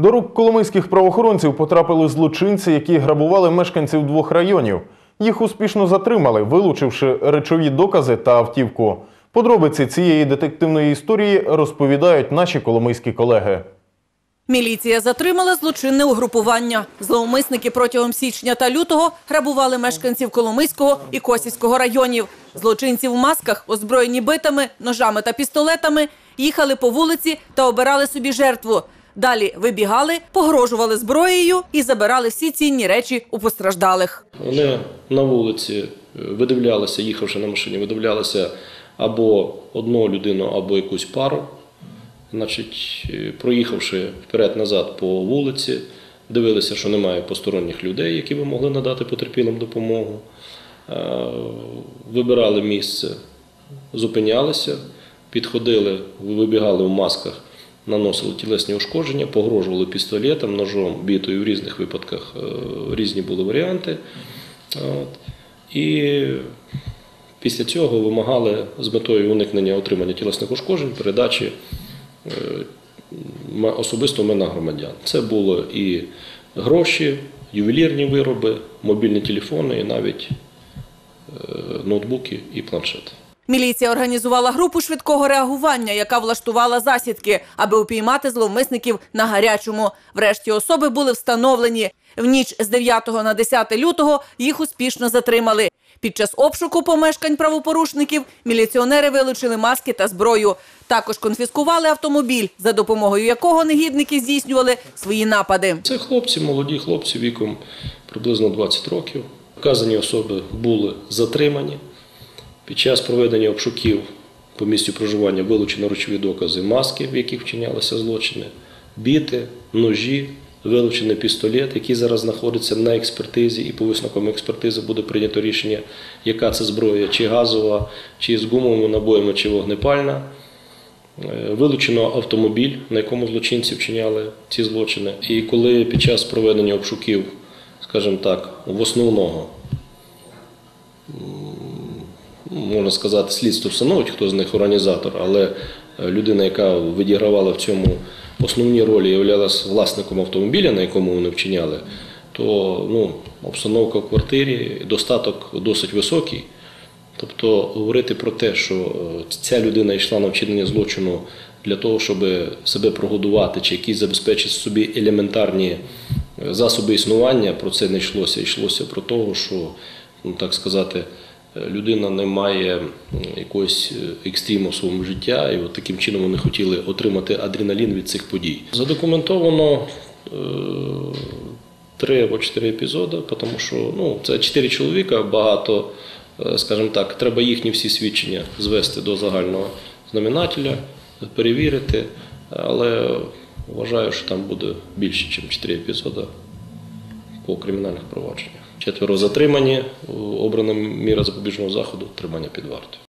До рук коломийських правоохоронців потрапили злочинці, які грабували мешканців двох районів. Їх успішно затримали, вилучивши речові докази та автівку. Подробиці цієї детективної історії розповідають наші коломийські колеги. Міліція затримала злочинне угрупування. Зловмисники протягом січня та лютого грабували мешканців Коломийського і Косівського районів. Злочинці в масках, озброєні битами, ножами та пістолетами, їхали по вулиці та обирали собі жертву. Далі вибігали, погрожували зброєю і забирали всі цінні речі у постраждалих. Вони на вулиці е, видивлялися, їхавши на машині, видивлялися або одну людину, або якусь пару. Значить, е, проїхавши вперед-назад по вулиці, дивилися, що немає посторонніх людей, які би могли надати потерпілим допомогу. Е, Вибирали місце, зупинялися, підходили, вибігали в масках, наносили тілесні ушкодження, погрожували пістолетом, ножом, бітою в різних випадках е, різні були варіанти. От. І після цього вимагали з метою уникнення отримання тілесних ушкоджень передачі е, особисто майна громадян. Це було і гроші, ювелірні вироби, мобільні телефони, і навіть е, ноутбуки і планшети. Міліція організувала групу швидкого реагування, яка влаштувала засідки, аби упіймати зловмисників на гарячому. Врешті особи були встановлені. В ніч з 9 на 10 лютого їх успішно затримали. Під час обшуку помешкань правопорушників міліціонери вилучили маски та зброю. Також конфіскували автомобіль, за допомогою якого негідники здійснювали свої напади. Це хлопці, молоді хлопці віком приблизно 20 років. Вказані особи були затримані. Під час проведення обшуків по місцю проживання вилучено речові докази маски, в яких вчинялися злочини, біти, ножі, вилучений пістолет, який зараз знаходиться на експертизі, і по висновкам експертизи буде прийнято рішення, яка це зброя, чи газова, чи з гумовими набоями, чи вогнепальна. Е, Вилучено автомобіль, на якому злочинці вчиняли ці злочини. І коли під час проведення обшуків, скажімо так, в основного, можна сказати, слідство встановить, хто з них організатор, але е, людина, яка відігравала в цьому основні ролі, являлась власником автомобіля, на якому вони вчиняли, то ну, обстановка в квартирі, достаток досить високий. Тобто говорити про те, що е, ця людина йшла на вчинення злочину для того, щоб себе прогодувати чи якісь забезпечити собі елементарні е, засоби існування, про це не йшлося. Йшлося про те, що, ну так сказати, людина не має якогось е, екстриму в своєму життя, і от таким чином вони хотіли отримати адреналін від цих подій. Задокументовано е, три або чотири епізоди, тому що ну, це чотири чоловіка, багато, е, скажімо так, треба їхні всі свідчення звести до загального знаменателя, перевірити, але вважаю, що там буде більше, ніж чотири епізоди по кримінальних провадженнях. Четверо затримані, обрана міра запобіжного заходу, тримання під вартою.